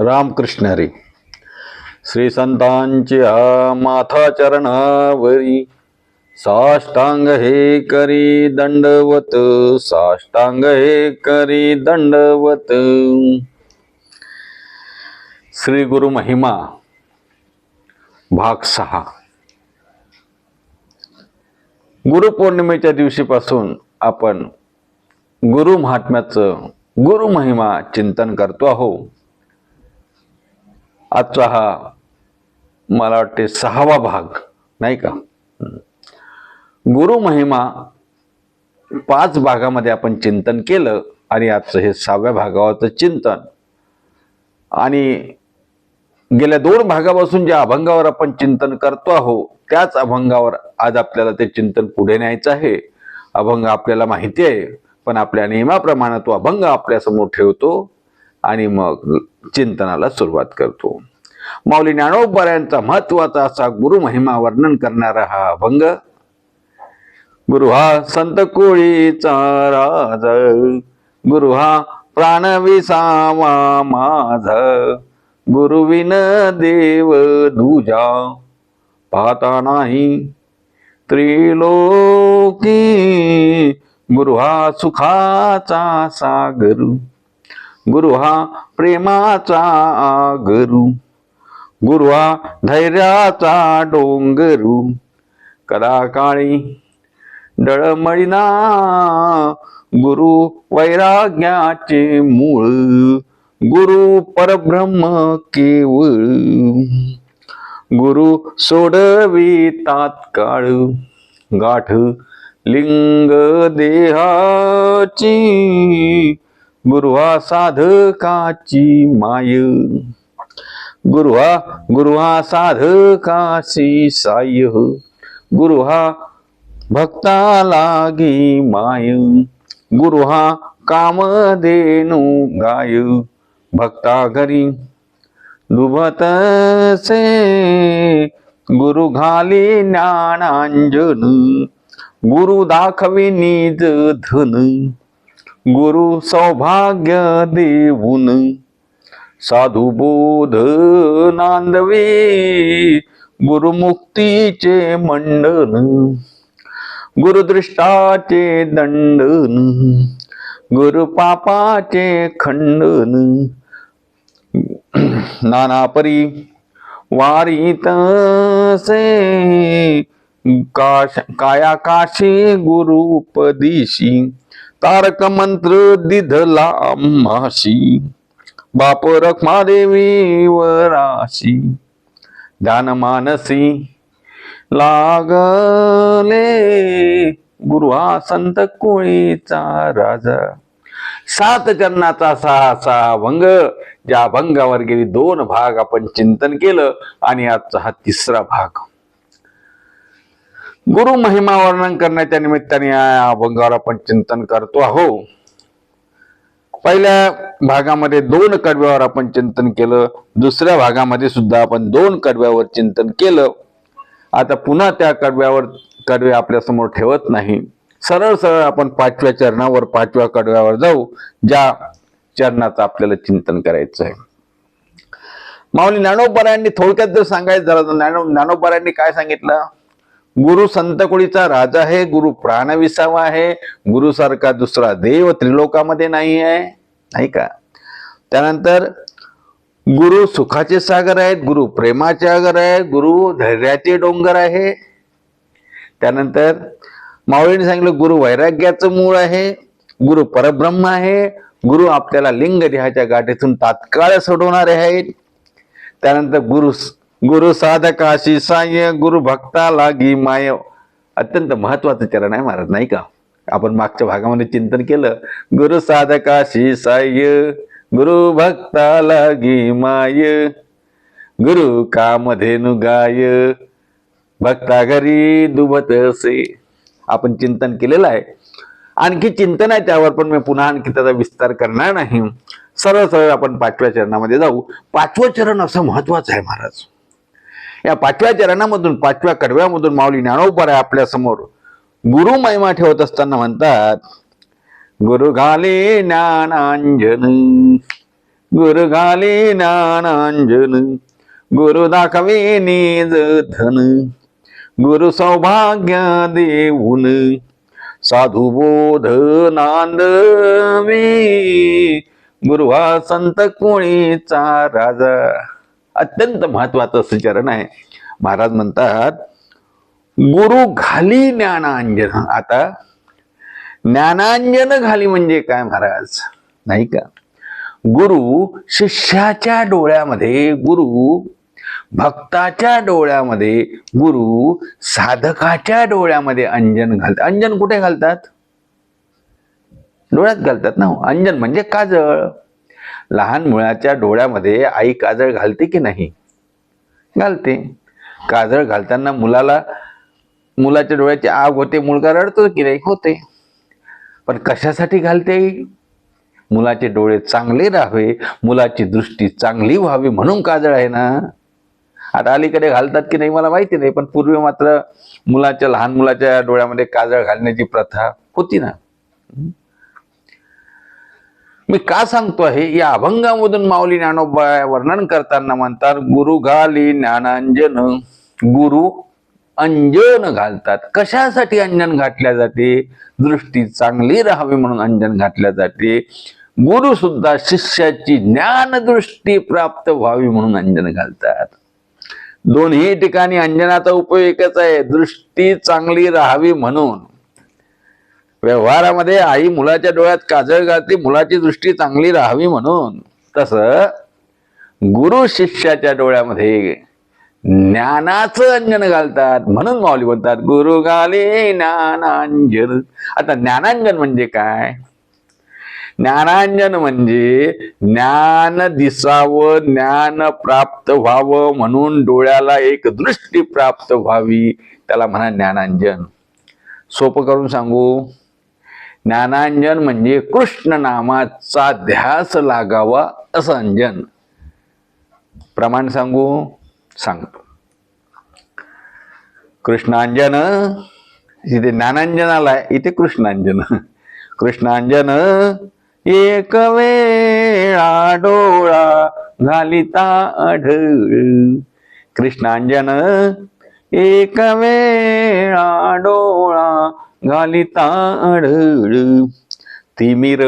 रामकृष्ण हरी श्री संतांच्या माथा चरणावरी साष्टांग हे करी दंडवत साष्टांग हे करी दंडवत। श्री गुरु महिमा भाग सहा। गुरुपौर्णिमेच्या दिवशीपासून आपण गुरु महात्म्याचं गुरु महिमा चिंतन करतो आहो। आजचा हा मला वाटते सहावा भाग नाही का? गुरु महिमा पाच भागामध्ये आपण चिंतन केलं आणि आजचं हे सहाव्या भागावरचं चिंतन. आणि गेल्या दोन भागापासून ज्या अभंगावर आपण चिंतन करतो आहो त्याच अभंगावर आज आपल्याला ते चिंतन पुढे न्यायचं आहे. अभंग आपल्याला माहिती आहे पण आपल्या नियमाप्रमाणे तो अभंग आपल्यासमोर ठेवतो आणि मग चिंतनाला सुरुवात करतो. माऊली ज्ञानोबऱ्यांचा महत्त्वाचा असा गुरु महिमा वर्णन करणारा हा अभंग गुरु हा संत कोळीचा राज गुरु हा प्राण विसावा माझ गुरुविन देव दुजा पाहता नाही त्रिलोकी गुरु हा सुखाचा सागरू. गुरु हा प्रेमाचा आगरू गुरु हा धैर्याचा डोंगरू. कदा काळी डळमळीना गुरु वैराग्याचे मूळ. गुरु परब्रह्म केवळ. गुरु सोडवी तात्काळ. गाठ लिंग देहाची गुरुवा साधकाची माय. गुरुवा गुरुवा साधकाशी साय. गुरुहा भक्ता लागी माय. गुरुहा काम देनु गाय. भक्ता घरी दुभतसे गुरु घाली ज्ञानांजन. गुरु दाखवी धन. गुरु सौभाग्य देऊन. साधू बोध नांदवी गुरुमुक्तीचे मंडन गुरुदृष्टाचे दंडन गुरु पापाचे खंडन नानापरी वारीत से काश काया काशी गुरु तारक मंत्र दिधला माशी. बाप रखमादेवी वराशी. ध्यान मानसी लागले गुरु हा संत कोळीचा राजा. सात चरणाचा सहा सहा भंग. ज्या भंगावर गेली दोन भाग आपण चिंतन केलं आणि आजचा हा तिसरा भाग. गुरु महिमा वर्णन करण्याच्या निमित्ताने या अभंगावर आपण चिंतन करतो आहो पहिल्या भागामध्ये दोन कडव्यावर आपण चिंतन केलं. दुसऱ्या भागामध्ये सुद्धा आपण दोन कडव्यावर चिंतन केलं. आता पुन्हा त्या कडव्यावर कडवे आपल्यासमोर ठेवत नाही. सरळ सरळ आपण पाचव्या चरणावर पाचव्या कडव्यावर जाऊ ज्या चरणाचं आपल्याला चिंतन करायचं आहे. माऊली ज्ञानोबरायांनी थोडक्यात जर सांगायचं झालं तर ज्ञानो ज्ञानोबरायांनी काय सांगितलं? गुरु संतकुळीचा राजा आहे गुरु प्राणविसावा आहे गुरुसारखा दुसरा देव त्रिलोकामध्ये नाही आहे नाही का? त्यानंतर गुरु सुखाचे सागर आहेत गुरु प्रेमाचे आगर आहेत गुरु धैर्याचे डोंगर आहे. त्यानंतर मावळीने सांगितलं गुरु वैराग्याचं मूळ आहे गुरु परब्रह्म आहे गुरु आपल्याला लिंग देहाच्या गाठीतून तात्काळ सोडवणारे आहेत. त्यानंतर गुरु गुरु साधकाशी साय गुरु भक्ता लागी माय अत्यंत महत्वाचं चरण आहे महाराज नाही का आपण मागच्या भागामध्ये चिंतन केलं. गुरु साधकाशी साय गुरु भक्ता लागी माय गुरु कामधेनु गाय भक्ता घरी दुबत असे आपण चिंतन केलेलं आहे. आणखी चिंतन आहे त्यावर पण मी पुन्हा आणखी त्याचा विस्तार करणार नाही. सरळ सरळ आपण पाचव्या चरणामध्ये जाऊ. पाचवं चरण असं महत्वाचं आहे महाराज. या पाचव्या चरणामधून पाचव्या कडव्यामधून माऊली ज्ञानोपर आहे आपल्यासमोर गुरु महिमा ठेवत असताना म्हणतात गुरु घाले ज्ञानांजन गुरु घाले ज्ञानांजन गुरु दाखवे निज धन गुरु सौभाग्य देऊन साधू बोध नांदवी गुरु हा संत कोणीचा राजा. अत्यंत महत्वाचं असं चरण आहे. महाराज म्हणतात गुरु घाली ज्ञानांजन. आता ज्ञानांजन घाली म्हणजे काय महाराज? नाही का? गुरु शिष्याच्या डोळ्यामध्ये गुरु भक्ताच्या डोळ्यामध्ये गुरु साधकाच्या डोळ्यामध्ये अंजन घालतात. अंजन कुठे घालतात? डोळ्यात घालतात ना हो. अंजन म्हणजे काजळ. लहान मुलाच्या डोळ्यामध्ये आई काजळ घालते की नाही? घालते. काजळ घालताना मुलाला मुलाच्या डोळ्याची आग होते मुलगा रडतो की नाही? होते. पण कशासाठी घालते मुलाचे डोळे चांगले राहावे मुलाची दृष्टी चांगली व्हावी म्हणून काजळ आहे ना? आता अलीकडे घालतात की नाही मला माहिती नाही पण पूर्वी मात्र मुलाच्या लहान मुलाच्या डोळ्यामध्ये काजळ घालण्याची प्रथा होती ना? मी का सांगतो आहे? या अभंगामधून माऊली ज्ञानोबा वर्णन करताना म्हणतात गुरु घाली ज्ञानांजन गुरु अंजन घालतात. कशासाठी अंजन घातल्या जाते? दृष्टी चांगली राहावी म्हणून अंजन घातल्या जाते. गुरु सुद्धा शिष्याची ज्ञानदृष्टी प्राप्त व्हावी म्हणून अंजन घालतात. दोन्ही ठिकाणी अंजनाचा उपयोग एकच आहे. दृष्टी चांगली राहावी म्हणून. व्यवहारामध्ये आई मुलाच्या डोळ्यात काजळ घालते मुलाची दृष्टी चांगली राहावी म्हणून. तस गुरु शिष्याच्या डोळ्यामध्ये ज्ञानाचं अंजन घालतात म्हणून माऊली म्हणतात गुरु घाले ज्ञानांजन. आता ज्ञानांजन म्हणजे काय? ज्ञानांजन म्हणजे ज्ञान दिसावं ज्ञान प्राप्त व्हावं म्हणून डोळ्याला एक दृष्टी प्राप्त व्हावी त्याला म्हणा ज्ञानांजन. सोपं करून सांगू? ज्ञानांजन म्हणजे कृष्ण नामाचा ध्यास लागावा असं अंजन. प्रमाण सांगू? सांगतो. कृष्णांजन इथे ज्ञानांजन आलाय इथे कृष्णांजन. कृष्णांजन एक वेळा डोळा घालिता आढळ. कृष्णांजन एक वेळा डोळा घालिता आढळ तिमिर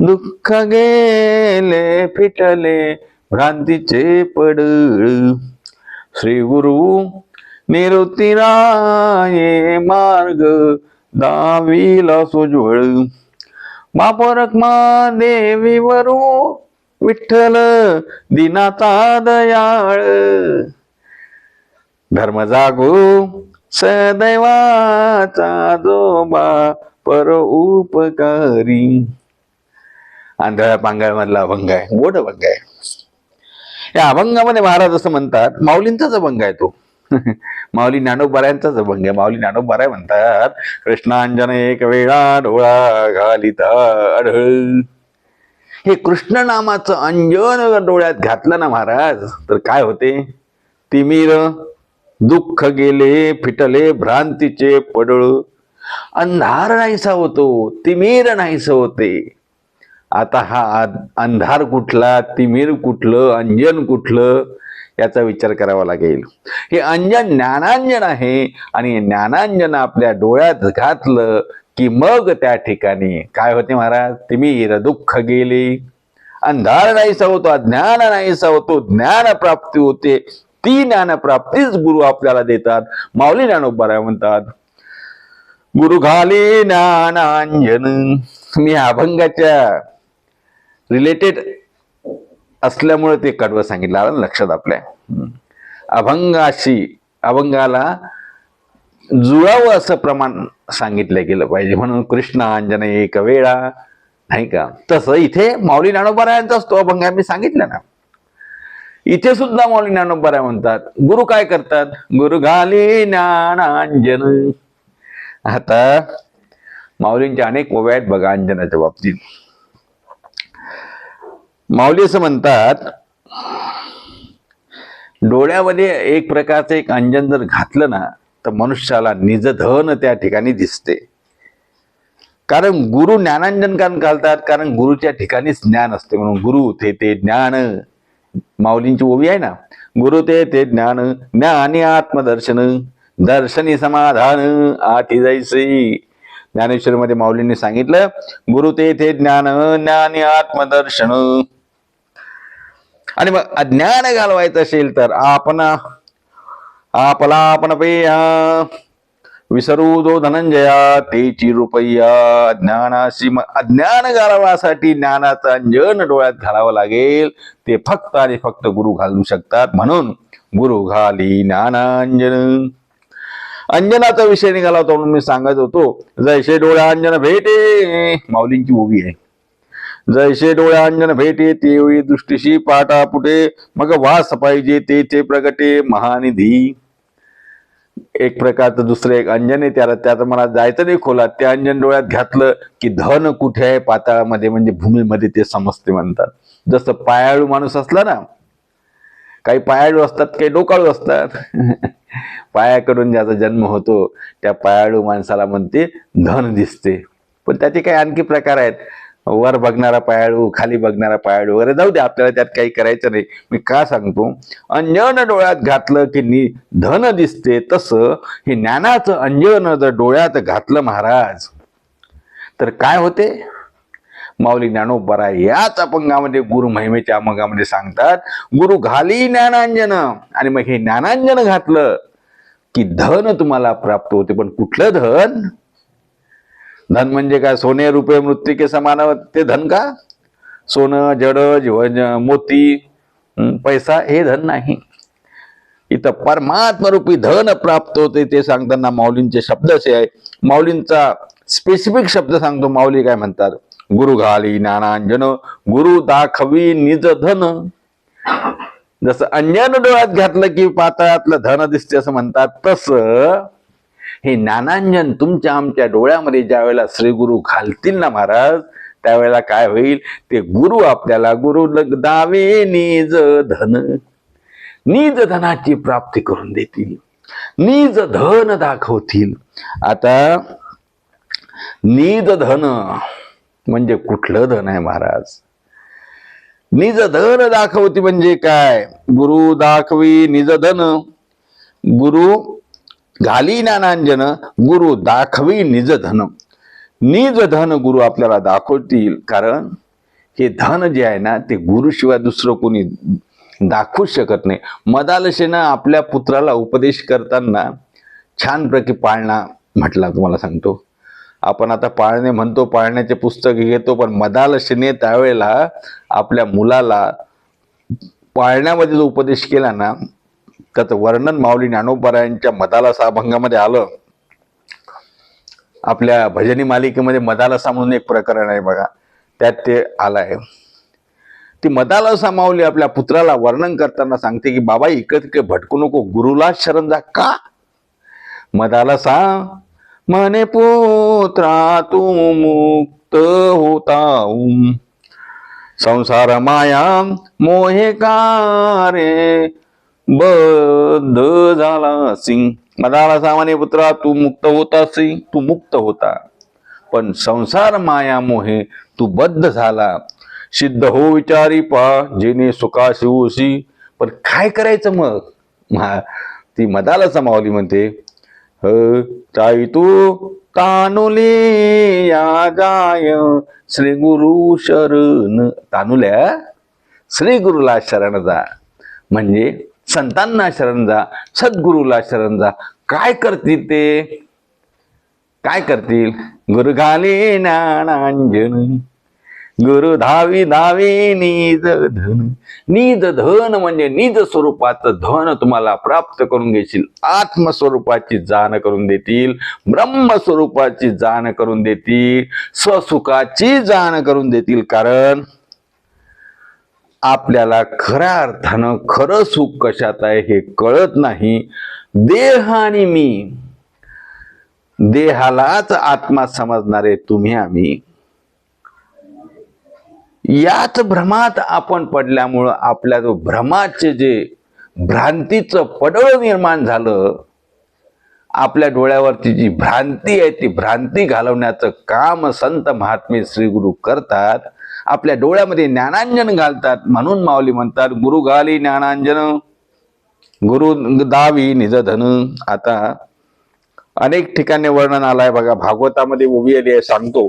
दुःख गेले फिटले भ्रांतीचे पडळ श्री गुरु निवृत्तीराये मार्ग दाविला सोज्वळ मापरकमा देवी वरू विठ्ठल दिनाता दयाळ धर्म जागो सदैवाचा जोबा पर उपकारी आंधळा पांगळ मधला अभंग आहे. गोड अभंग आहे. या अभंगामध्ये महाराज असं म्हणतात माऊलींचाच अभंग आहे तो. माऊली ज्ञानोबारायांचाच अभंग आहे. माऊली ज्ञानोबाराय म्हणतात कृष्णांजन एक वेळा डोळा घालिता आढळ. हे कृष्ण नामाचं अंजन डोळ्यात घातलं ना महाराज तर काय होते? तिमिर दुःख गेले फिटले भ्रांतीचे पडळ. अंधार नाहीसा होतो तिमीर नाहीसं होते. आता हा अंधार कुठला तिमीर कुठलं अंजन कुठलं याचा विचार करावा लागेल. हे अंजन ज्ञानांजन आहे आणि ज्ञानांजन आपल्या डोळ्यात घातलं की मग त्या ठिकाणी काय होते महाराज? तिमीर दुःख गेले. अंधार नाहीसा होतो अज्ञान नाहीसा होतो ज्ञान प्राप्ती होते. ती ज्ञानप्राप्तीच गुरु आपल्याला देतात. माऊली ज्ञानोबाराय म्हणतात गुरु घाली ज्ञानांजन. मी अभंगाच्या रिलेटेड असल्यामुळे ते कडवं सांगितलं. आलं लक्षात आपल्या. अभंगाशी अभंगाला जुळावं असं प्रमाण सांगितलं गेलं पाहिजे. म्हणून कृष्ण अंजन एक वेळा नाही का? तसं इथे माऊली ज्ञानोबारायांचाच तो अभंग मी सांगितलं ना. इथे सुद्धा माऊली ज्ञानोबाराय म्हणतात. गुरु काय करतात? गुरु घाली ज्ञानांजन. आता माऊलींच्या अनेक ओव्या आहेत बघा अंजनाच्या बाबतीत. माऊली असं म्हणतात डोळ्यामध्ये एक प्रकारचं एक अंजन जर घातलं ना तर मनुष्याला निजधन त्या ठिकाणी दिसते. कारण गुरु ज्ञानांजन कारण घालतात? कारण गुरुच्या ठिकाणीच ज्ञान असते म्हणून. गुरु ते ते ज्ञान. माऊलींची ओवी आहे ना? गुरु ते ते ज्ञान ज्ञानी आत्मदर्शन दर्शनी समाधान आठी जैसे ज्ञानेश्वर मध्ये माऊलींनी सांगितलं गुरु ते ते ज्ञान ज्ञानी आत्मदर्शन. आणि मग अज्ञान घालवायचं असेल तर आपण आपला आपण पेया. विसरू जो धनंजया तेची रुपया. ज्ञानाशी अज्ञान गारवासाठी ज्ञानाचं अंजन डोळ्यात घालावं लागेल. ते फक्त आणि फक्त गुरु घालू शकतात. म्हणून गुरु घाली ज्ञानांजन. अंजनाचा विषय निघाला होता म्हणून मी सांगत होतो जैसे डोळ्या अंजन भेटे. माऊलींची उभी आहे. जैसे डोळ्या अंजन भेटे तेवळी दृष्टीशी पाटा पुटे. मग वास पाहिजे ते ते प्रगटे महानिधी. एक प्रकारचं दुसरं एक अंजन आहे त्याला त्यात मला जायचं नाही खोलात. ते अंजन डोळ्यात घातलं की धन कुठे आहे पाताळामध्ये म्हणजे भूमीमध्ये ते समजते म्हणतात. जसं पायाळू माणूस असला ना काही पायाळू असतात काही डोकाळू असतात. पायाकडून ज्याचा जन्म होतो त्या पायाळू माणसाला म्हणते धन दिसते. पण त्याचे काही आणखी प्रकार आहेत. वर बघणारा पायाळू खाली बघणारा पायाळू वगैरे जाऊ दे आपल्याला त्यात काही करायचं नाही. मी का सांगतो? अंजन डोळ्यात घातलं की नि धन दिसते तसं हे ज्ञानाचं अंजन जर डोळ्यात घातलं महाराज तर काय होते? माऊली ज्ञानोबरा याच अपंगामध्ये गुरु महिमेच्या अपंगामध्ये सांगतात गुरु घाली ज्ञानांजन. आणि मग हे ज्ञानांजन घातलं की धन तुम्हाला प्राप्त होते. पण कुठलं धन? धन म्हणजे काय? सोने रुपये मृत्तिके समान ते धन का? सोनं जड जीवन मोती पैसा हे धन नाही. इथं परमात्मरूपी धन प्राप्त होते ते सांगताना माऊलींचे शब्द असे आहे. माऊलींचा स्पेसिफिक शब्द सांगतो माऊली काय म्हणतात? गुरु घाली ज्ञानांजन गुरु दाखवी निज धन. जसं अंजन डोळ्यात घातलं की पातळातलं धन दिसते असं म्हणतात तसं हे ज्ञानांजन तुमच्या आमच्या डोळ्यामध्ये ज्या वेळेला श्री गुरु घालतील ना महाराज त्यावेळेला काय होईल? ते गुरु आपल्याला गुरु लग- दावे निज धन. निज धनाची प्राप्ती करून देतील. निज धन दाखवतील. आता निज धन म्हणजे कुठलं धन आहे महाराज? निज धन दाखवती म्हणजे काय? गुरु दाखवी निज धन. गुरु घाली ज्ञानांजन गुरु दाखवी निज धन निज धन गुरु आपल्याला दाखवतील. कारण हे धन जे आहे ना ते गुरुशिवाय दुसरं कोणी दाखवूच शकत नाही. मदालशेनं आपल्या पुत्राला उपदेश करताना छानपैकी पाळणा म्हटला तुम्हाला सांगतो. आपण आता पाळणे म्हणतो पाळण्याचे पुस्तक घेतो पण मदालसेने त्यावेळेला आपल्या मुलाला पाळण्यामध्ये जो उपदेश केला ना त्याचं वर्णन माऊली ज्ञानोबरायांच्या मदालासा अभंगामध्ये आलं. आपल्या भजनी मालिकेमध्ये मदालसा म्हणून एक प्रकरण आहे बघा. त्यात ते आलं आहे. ती मदालसा माऊली आपल्या पुत्राला वर्णन करताना सांगते की बाबा इकडे तिकडे भटकू नको. गुरुला शरण जा. का? मदालसा म्हणे पुत्रा तू मुक्त होता संसार माया मोहे का रे? बद्ध झाला सिंग. मदाला सामान्य पुत्रा तू मुक्त होता सिंग. तू मुक्त होता. पण संसार माया मोहे तू बद्ध झाला. सिद्ध हो विचारी पा जेने सुखा शिवसी पण काय करायचं मग? ती मदाला समावली म्हणते ह तू तानुले या जाय. श्री गुरु शरण. तानुल्या श्री गुरुला शरण जा. म्हणजे संतांना शरण जा सद्गुरूला शरण जा. काय करतील ते? काय करतील? गुरु घाले ज्ञानांजन गुरु धावी धावी निज धन. निज धन म्हणजे निज स्वरूपाचं धन तुम्हाला प्राप्त करून घेशील. आत्मस्वरूपाची जाण करून देतील ब्रह्मस्वरूपाची जाण करून देतील स्वसुखाची जाण करून देतील. कारण आपल्याला खऱ्या अर्थानं खरं सुख कशात आहे हे कळत नाही. देह आणि मी देहालाच आत्मा समजणारे तुम्ही आम्ही. याच भ्रमात आपण पडल्यामुळं आपल्या जो भ्रमाचे जे भ्रांतीचं पडळ निर्माण झालं आपल्या डोळ्यावरची जी भ्रांती आहे ती भ्रांती घालवण्याचं काम संत महात्मे श्री गुरु करतात. आपल्या डोळ्यामध्ये ज्ञानांजन घालतात म्हणून माऊली म्हणतात गुरु घाली ज्ञानांजन गुरु दावी निज धन. आता अनेक ठिकाणी वर्णन आलाय बघा भागवतामध्ये उभी आली आहे सांगतो.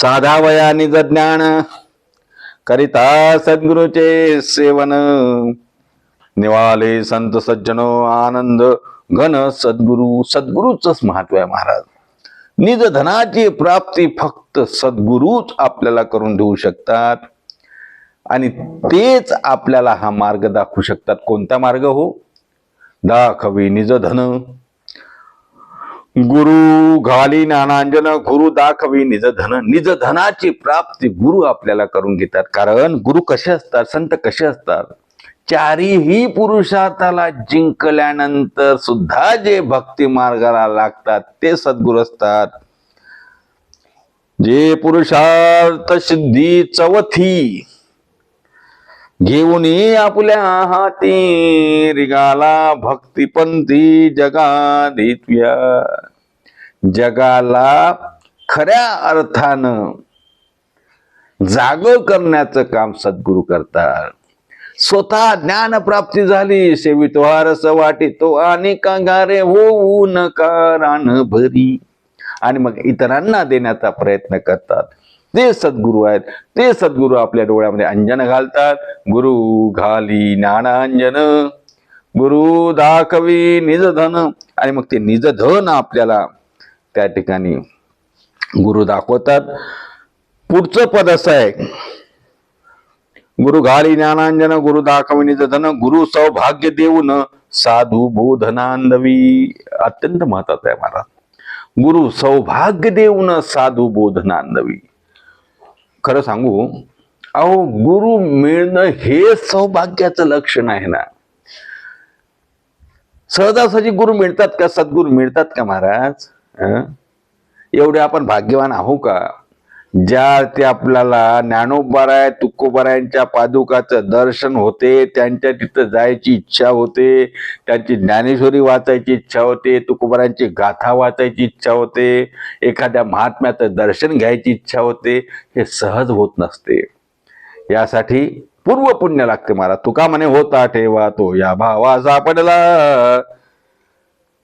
साधा वया निज ज्ञान करिता सद्गुरूचे सेवन निवाले संत सज्जन आनंद घन सद्गुरु सद्गुरूच महत्त्व आहे महाराज. निज धनाची प्राप्ती फक्त सद्गुरूच आपल्याला करून देऊ शकतात. आणि तेच आपल्याला हा मार्ग दाखवू शकतात. कोणता मार्ग हो? दाखवी निज धन गुरु घाली नानांजन गुरु दाखवी निज धन निज धनाची प्राप्ती गुरु आपल्याला करून घेतात. कारण गुरु कसे असतात? संत कसे असतात? चारीही पुरुषार्थाला जिंकल्यानंतर सुद्धा जे भक्ती मार्गाला लागतात ते सद्गुरु असतात. जे पुरुषार्थ सिद्धी चवथी घेऊन आपल्या हाती रिगाला भक्तिपंथी जगादित्या जगाला खऱ्या अर्थानं जाग करण्याचं काम सद्गुरू करतात. स्वतः ज्ञान प्राप्ती झाली सेवितो रस वाटे तो आणि कांगारे होऊ नकारान भरी. आणि मग इतरांना देण्याचा प्रयत्न करतात. ते सद्गुरू आहेत ते सद्गुरू आपल्या डोळ्यामध्ये अंजन घालतात. गुरु घाली ज्ञानांजन गुरु दाखवी निजधन आणि मग ते निजधन आपल्याला त्या ठिकाणी गुरु दाखवतात. पुढचं पद असं आहे गुरु घाली ज्ञानांजन गुरु दाखवी धन गुरु सौभाग्य देऊन साधू बोधनांदवी. अत्यंत महत्वाचं आहे मला गुरु सौभाग्य देऊन साधू बोधनांदवी. खरं सांगू अहो गुरु मिळणं हे सौभाग्याचं लक्षण आहे ना. सहजासहजी गुरु मिळतात का? सद्गुरू मिळतात का महाराज? एवढे आपण भाग्यवान आहो का? ज्या ते आपल्याला ज्ञानोबाराय तुकोबारायांच्या पादुकाचं दर्शन होते त्यांच्या तिथं जायची इच्छा होते त्यांची ज्ञानेश्वरी वाचायची इच्छा होते तुकोबारायांची गाथा वाचायची इच्छा होते एखाद्या महात्म्याचं दर्शन घ्यायची इच्छा होते हे सहज होत नसते. यासाठी पूर्व पुण्य लागते मला. तुका म्हणे होता ठेवा तो या भावा सापडला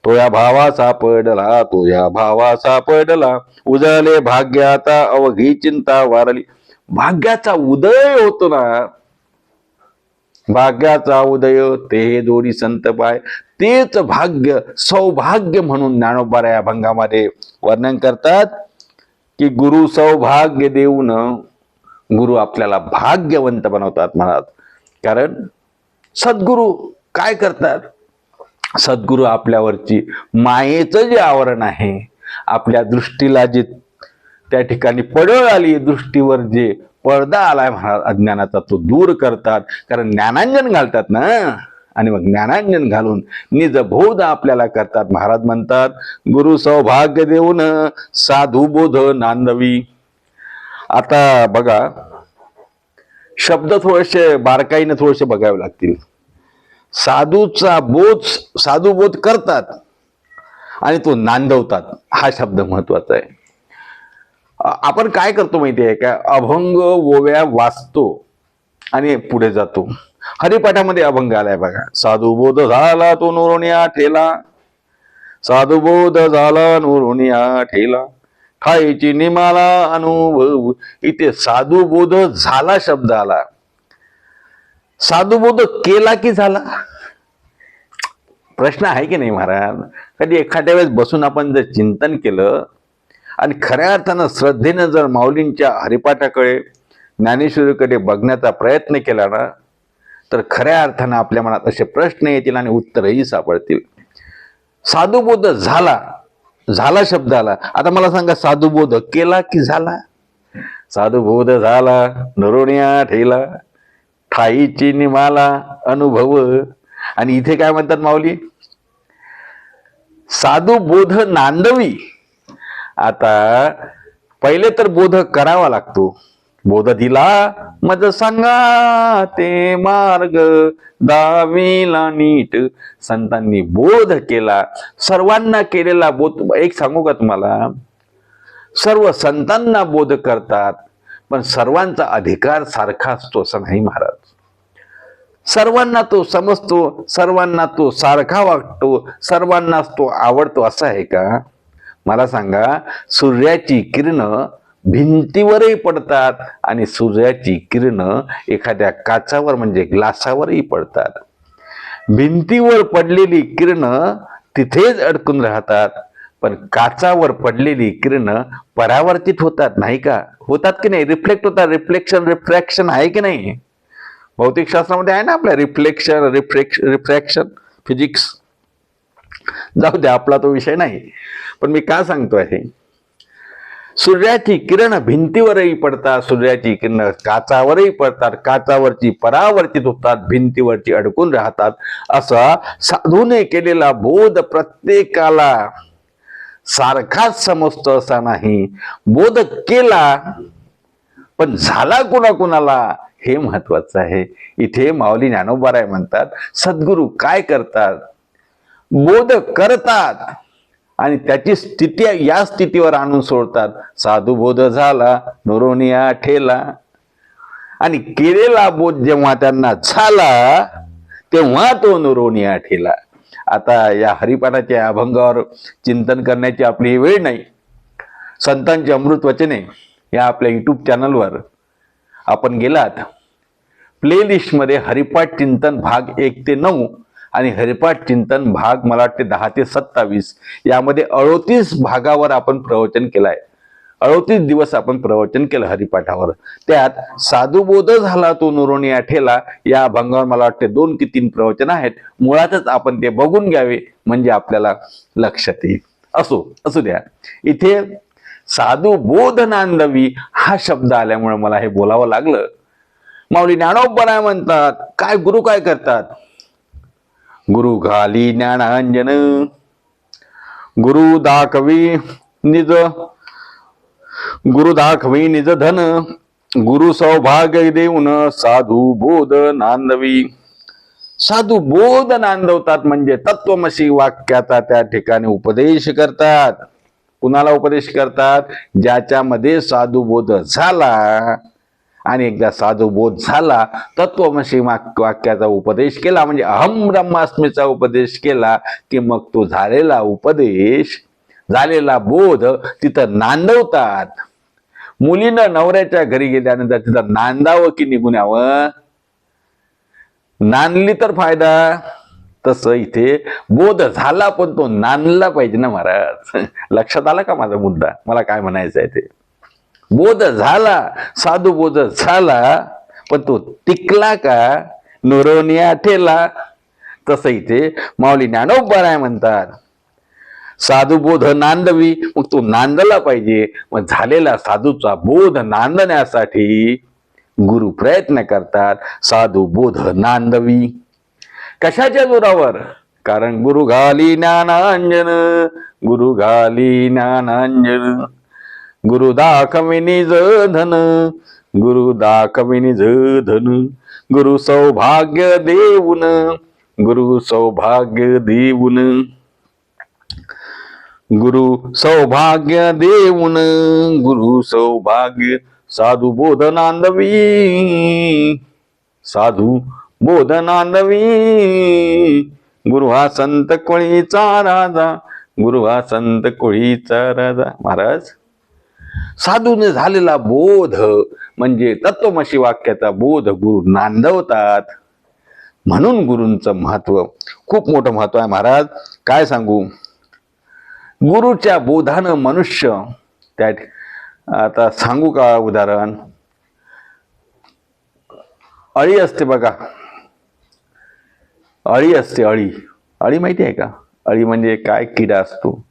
तो या भावा सापडला तो या भावा सापडला. उजळले भाग्याचा अवघी चिंता वारली. भाग्याचा उदय होतो ना. भाग्याचा उदय ते दोन्ही संत पाय. तेच भाग्य सौभाग्य म्हणून ज्ञानोबारा या भंगामध्ये वर्णन करतात की गुरु सौभाग्य देऊन गुरु आपल्याला भाग्यवंत बनवतात म्हणत. कारण सद्गुरू काय करतात? सद्गुरू आपल्यावरची मायेचं जे आवरण आहे आपल्या दृष्टीला जे त्या ठिकाणी पडळ आली दृष्टीवर जे पडदा आलाय महाराज अज्ञानाचा तो दूर करतात. कारण ज्ञानांजन घालतात ना? आणि मग ज्ञानांजन घालून निज बोध आपल्याला करतात. महाराज म्हणतात गुरु सौभाग्य देऊन साधू बोध नांदवी. आता बघा शब्द थोडेसे बारकाईने थोडेसे बघावे लागतील. साधूचा बोध साधू बोध करतात आणि तो नांदवतात. हा शब्द महत्त्वाचा आहे. आपण काय करतो माहिती आहे का? अभंग ओव्या वाचतो आणि पुढे जातो. हरिपाठामध्ये अभंग आलाय बघा. साधू बोध झाला तो नोरोनिया ठेला. साधू बोध झाला नोरोनिया ठेला. खायची निमाला अनुभव. इथे साधू बोध झाला शब्द आला. साधुबोध केला की झाला? प्रश्न आहे की नाही महाराज? कधी एखाद्या वेळेस बसून आपण जर चिंतन केलं आणि खऱ्या अर्थानं श्रद्धेनं जर माऊलींच्या हरिपाठाकडे ज्ञानेश्वरीकडे बघण्याचा प्रयत्न केला ना तर खऱ्या अर्थानं आपल्या मनात असे प्रश्न येतील आणि उत्तरही सापडतील. साधुबोध झाला. झाला शब्द आला आता मला सांगा साधुबोध केला की झाला? साधुबोध झाला नरोनिया ठेला. ठाईची निमाला अनुभव. आणि इथे काय म्हणतात माऊली? साधू बोध नांदवी. आता पहिले तर बोध करावा लागतो. बोध दिला मज सांगा ते मार्ग दावीला नीट. संतांनी बोध केला सर्वांना केलेला बोध. एक सांगू का तुम्हाला? सर्व संतांना बोध करतात पण सर्वांचा अधिकार सारखा असतो असं नाही महाराज. सर्वांना तो समजतो सर्वांना तो सारखा वागतो सर्वांनाच तो आवडतो असं आहे का? मला सांगा सूर्याची किरण भिंतीवरही पडतात आणि सूर्याची किरण एखाद्या काचावर म्हणजे ग्लासावरही पडतात. भिंतीवर पडलेली किरण तिथेच अडकून राहतात पण काचावर पडलेली किरण परावर्तित होतात नाही का? होतात की नाही? रिफ्लेक्ट होतात. रिफ्लेक्शन रिफ्रॅक्शन आहे की नाही? भौतिक शास्त्रामध्ये आहे ना आपल्या रिफ्लेक्शन रिफ्रेक्श रिफ्रॅक्शन फिजिक्स जाऊ द्या आपला तो विषय नाही. पण मी का सांगतो आहे सूर्याची किरण भिंतीवरही पडतात सूर्याची किरण काचावरही पडतात काचावरची परावर्तित होतात भिंतीवरची अडकून राहतात. असा साधूने केलेला बोध प्रत्येकाला सारखाच समजतो असा नाही. बोध केला पण झाला कुणाकुणाला? हे महत्वाचं आहे. इथे माऊली ज्ञानोबाराय म्हणतात सद्गुरू काय करतात? बोध करतात आणि त्याची स्थिती या स्थितीवर आणून सोडतात. साधू बोध झाला नुरोनिया ठेला. आणि केलेला बोध जेव्हा त्यांना झाला तेव्हा तो नुरोनिया ठेला. आता या हरिपाठाच्या अभंगावर चिंतन करण्याची आपली वेळ नाही. संतांची अमृत वचने या आपल्या युट्यूब चॅनलवर आपण गेलात. प्लेलिस्टमध्ये हरिपाठ चिंतन भाग एक ते नऊ आणि हरिपाठ चिंतन भाग मला वाटते दहा ते सत्तावीस यामध्ये अडोतीस भागावर आपण प्रवचन केलंय. अडोतीस दिवस आपण प्रवचन केलं हरिपाठावर. त्यात साधुबोध झाला तो नुरोणी आठेला. या अभंगावर मला वाटते दोन की तीन प्रवचन आहेत. मुळातच आपण ते बघून घ्यावे म्हणजे आपल्याला लक्षात येईल. असो असू द्या. इथे साधू बोध नांदवी हा शब्द आल्यामुळे मला हे बोलावं लागलं. माऊली ज्ञानोपराय म्हणतात काय गुरु काय करतात? गुरु घाली ज्ञानांजन गुरु दाखवी निज गुरु दाखवी निज धन गुरु सौभाग्य देऊन साधू बोध नांदवी. साधू बोध नांदवतात म्हणजे तत्वमसी वाक्याचा त्या ठिकाणी उपदेश करतात. कुणाला उपदेश करतात? ज्याच्यामध्ये साधू बोध झाला आणि एकदा साधू बोध झाला तत्वमशी वाक्याचा उपदेश केला म्हणजे अहम ब्रह्मास्मीचा उपदेश केला की मग तो झालेला उपदेश झालेला बोध तिथं नांदवतात. मुलीनं नवऱ्याच्या घरी गेल्यानंतर तिथं नांदावं की निघून यावं? नांदली तर फायदा. तसं इथे बोध झाला पण तो नांदला पाहिजे ना महाराज. लक्षात आला का माझा मुद्दा? मला काय म्हणायचं आहे ते? बोध झाला साधू बोध झाला पण तो टिकला का? नुरोनिया ठेला. तसं इथे माऊली ज्ञानोबराय म्हणतात साधू बोध नांदवी मग तो नांदला पाहिजे. मग झालेला साधूचा बोध नांदण्यासाठी गुरु प्रयत्न करतात साधू बोध नांदवी. कशाच्या जोरावर? कारण गुरु घाली ज्ञानांजन गुरु घाली ज्ञानांजन. गुरु दाखविनी निज धन गुरु दाखविनी निज धन. गुरु सौभाग्य देऊन गुरु सौभाग्य देऊन. गुरु सौभाग्य देऊन गुरु सौभाग्य साधू बोधनांदवी. साधू बोधनांदवी गुरु हा संत कोळीचा राजा गुरु हा संत कोळीचा राजा. महाराज साधूने झालेला बोध म्हणजे तत्वमशी वाक्याचा बोध गुरु नांदवतात. म्हणून गुरूंचं महत्त्व खूप मोठं महत्त्व आहे. महाराज काय सांगू? गुरुच्या बोधानं मनुष्य त्या आता सांगू का उदाहरण? अळी असते बघा. अळी असते अळी. अळी माहिती आहे का? अळी म्हणजे काय किडा असतो?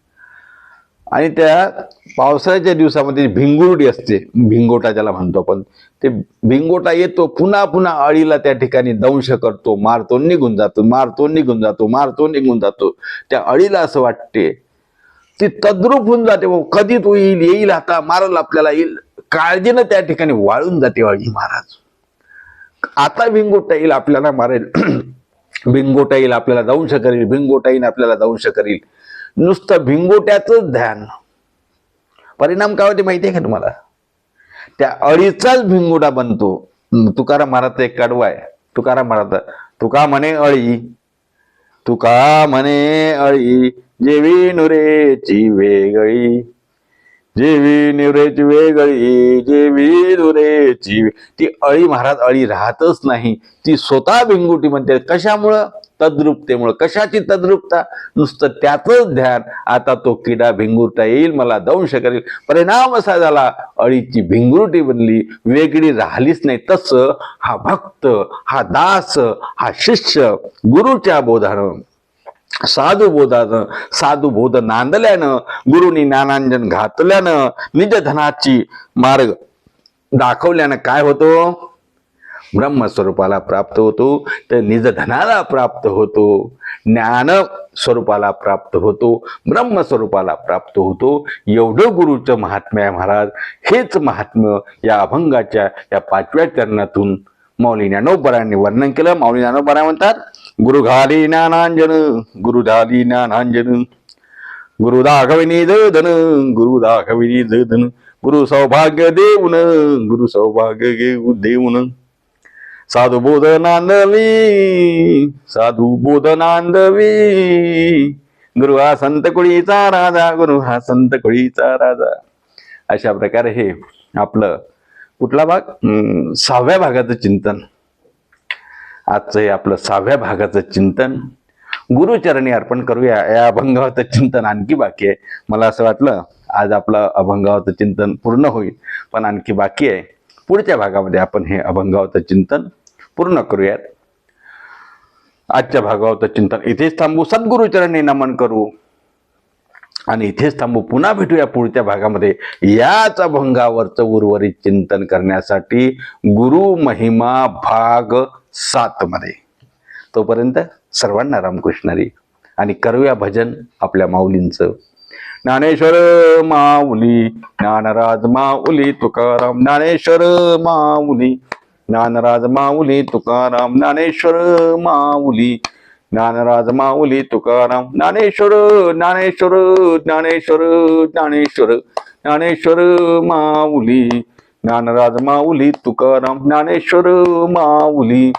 आणि त्या पावसाळ्याच्या दिवसामध्ये भिंगुरडी असते. भिंगोटा ज्याला म्हणतो आपण. ते भिंगोटा येतो पुन्हा पुन्हा अळीला त्या ठिकाणी दंश करतो मारतो निघून जातो मारतो निघून जातो मारतो निघून जातो. त्या अळीला असं वाटते. ती तद्रूप होऊन जाते. भाऊ कधी तो येईल? येईल आता मारल आपल्याला येईल. काळजीनं त्या ठिकाणी वाळून जाते अळी महाराज. आता भिंगोटा येईल आपल्याला मारेल. भिंगोटाईल आपल्याला दंश करील भिंगोटाईन आपल्याला दंश करील नुसतं भिंगोट्याच ध्यान. परिणाम काय होते माहिती आहे का तुम्हाला? त्या अळीचाच भिंगोटा बनतो. तुकाराम महाराजचा एक कडवा आहे. तुकाराम महाराज तुका म्हणे अळी. तुका म्हणे अळी. जेवी नुरेची वेगळी. जेवी निवरेची वेगळी जेवी नुरेची ती अळी महाराज अळी राहतच नाही. ती स्वतः भिंगुटी म्हणते. कशामुळं? तद्रुपतेमुळं. कशाची तद्रुपता? नुसतं त्याचंच ध्यान. आता तो किडा भिंगुरता येईल मला दंश करेल. परिणाम असा झाला. अळीची भिंगुरटी बनली. वेगळी राहिलीच नाही. तसं हा भक्त हा दास हा शिष्य गुरुच्या बोधानं साधुबोधानं साधुबोध नांदल्यानं गुरुनी ज्ञानांजन घातल्यानं निजधनाची मार्ग दाखवल्यानं काय होतो? ब्रह्मस्वरूपाला प्राप्त होतो. तर निजधनाला प्राप्त होतो. ज्ञान स्वरूपाला प्राप्त होतो. ब्रह्मस्वरूपाला प्राप्त होतो. एवढं गुरुचं महात्म्य आहे महाराज. हेच महात्म्य या अभंगाच्या या पाचव्या चरणातून माऊली ज्ञानोबरांनी वर्णन केलं. माऊली ज्ञानोबरा म्हणतात गुरु घाली ज्ञानांजन गुरु झाली ज्ञानांजन गुरु दाखविनी धन गुरु दाखविनी धन गुरु सौभाग्य देऊन गुरु सौभाग्य घेऊ देऊन साधू बोध नांदवी साधू बोध नांदवी गुरु हा संत कुळीचा राजा गुरु हा संत कुळीचा राजा अशा प्रकारे हे आपलं कुठला भाग? सहाव्या भागाचं चिंतन. आजचं हे आपलं सहाव्या भागाचं चिंतन. गुरुचरणी अर्पण करूया. या अभंगावरचं चिंतन आणखी बाकी आहे. मला असं वाटलं आज आपलं अभंगावरचं चिंतन पूर्ण होईल पण आणखी बाकी आहे. पुढच्या भागामध्ये आपण हे अभंगावरचं चिंतन पूर्ण करूयात. आजच्या भागावरचं चिंतन इथेच थांबू. सद्गुरुचरणी नमन करू. आणि इथेच थांबू. पुन्हा भेटूया पुढच्या भागामध्ये. याच अभंगावरचं उर्वरित चिंतन करण्यासाठी गुरु महिमा भाग सात मध्ये तोपर्यंत सर्वांना रामकृष्णारी आणि करूया भजन आपल्या माऊलींचं. ज्ञानेश्वर माऊली ज्ञानराज माऊली तुकाराम ज्ञानेश्वर माऊली ज्ञानराज माऊली तुकाराम ज्ञानेश्वर माऊली ज्ञानराज माऊली तुकाराम ज्ञानेश्वर ज्ञानेश्वर ज्ञानेश्वर ज्ञानेश्वर ज्ञानेश्वर माऊली. ज्ञानराज माऊली तुकाराम ज्ञानेश्वर माऊली.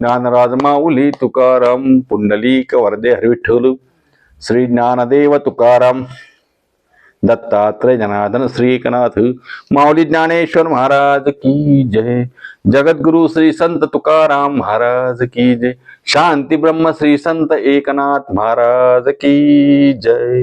ज्ञानराज माऊली तुकाराम पुंडलिक वरदे हरविठ्ठल श्री ज्ञानदेव तुकाराम दत्तात्रय जनार्दन श्रीकनाथ माऊली ज्ञानेश्वर महाराज की जय. जगद्गुरु श्री संत तुकाराम महाराज की जय. शांती ब्रह्म श्री संत एकनाथ महाराज की जय.